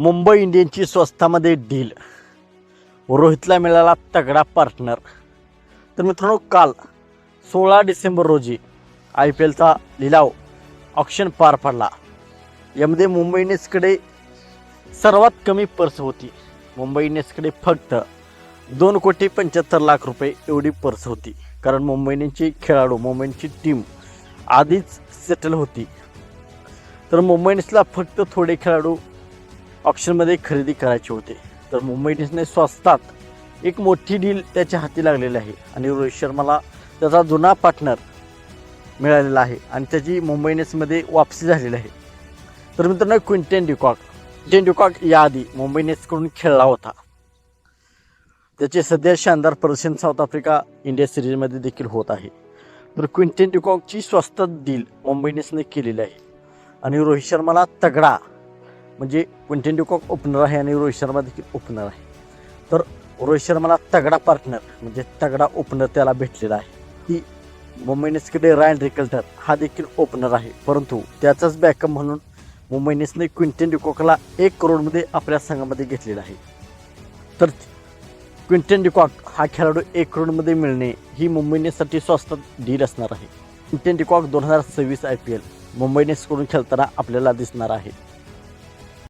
मुंबई इंडियन्सची स्वस्तामध्ये डील. रोहितला मिळाला तगडा पार्टनर. तर मित्रांनो काल सोळा डिसेंबर रोजी आय पी एलचा लिलाव ऑप्शन पार पडला. यामध्ये मुंबई इंडियन्सकडे सर्वात कमी पर्स होती. मुंबई इंडियन्सकडे फक्त दोन कोटी पंच्याहत्तर लाख रुपये एवढी पर्स होती. कारण मुंबई इंडियन्सची खेळाडू मुंबई इंडियन्सची टीम आधीच सेटल होती. तर मुंबई इंडियन्सला फक्त थोडे खेळाडू ऑप्शनमध्ये खरेदी करायचे होते. तर मुंबई इंडियन्सने स्वस्तात एक मोठी डील त्याच्या हाती लागलेली आहे आणि रोहित शर्माला त्याचा जुना पार्टनर मिळालेला आहे आणि त्याची मुंबई इंडियन्समध्ये वापसी झालेली आहे. तर मित्रांनो क्विंटेन डिकॉक. क्विंटेन डिकॉक याआधी मुंबई इंडियन्सकडून खेळला होता. त्याचे सध्या शानदार प्रदर्शन साऊथ आफ्रिका इंडिया सिरीजमध्ये देखील होत आहे. तर क्विंटेन डिकॉकची स्वस्त डील मुंबई इंडियन्सने केलेली आहे. आणि रोहित शर्माला तगडा म्हणजे क्विंटन डिकॉक ओपनर आहे आणि रोहित शर्मा देखील ओपनर आहे. तर रोहित शर्माला तगडा पार्टनर म्हणजे तगडा ओपनर त्याला भेटलेला आहे. ती मुंबई इंडियन्सकडे रायन रिकल्टर हा देखील ओपनर आहे. परंतु त्याचाच बॅकअप म्हणून मुंबई इंडियन्सने क्विंटन डिकॉकला एक करोडमध्ये आपल्या संघामध्ये घेतलेला आहे. तर क्विंटन डिकॉक हा खेळाडू एक करोडमध्ये मिळणे ही मुंबई इंडियन्ससाठी स्वस्तात डील असणार आहे. क्विंटन डिकॉक दोन हजार सव्वीस आय पी एल मुंबई इंडियन्सकडून खेळताना आपल्याला दिसणार आहे.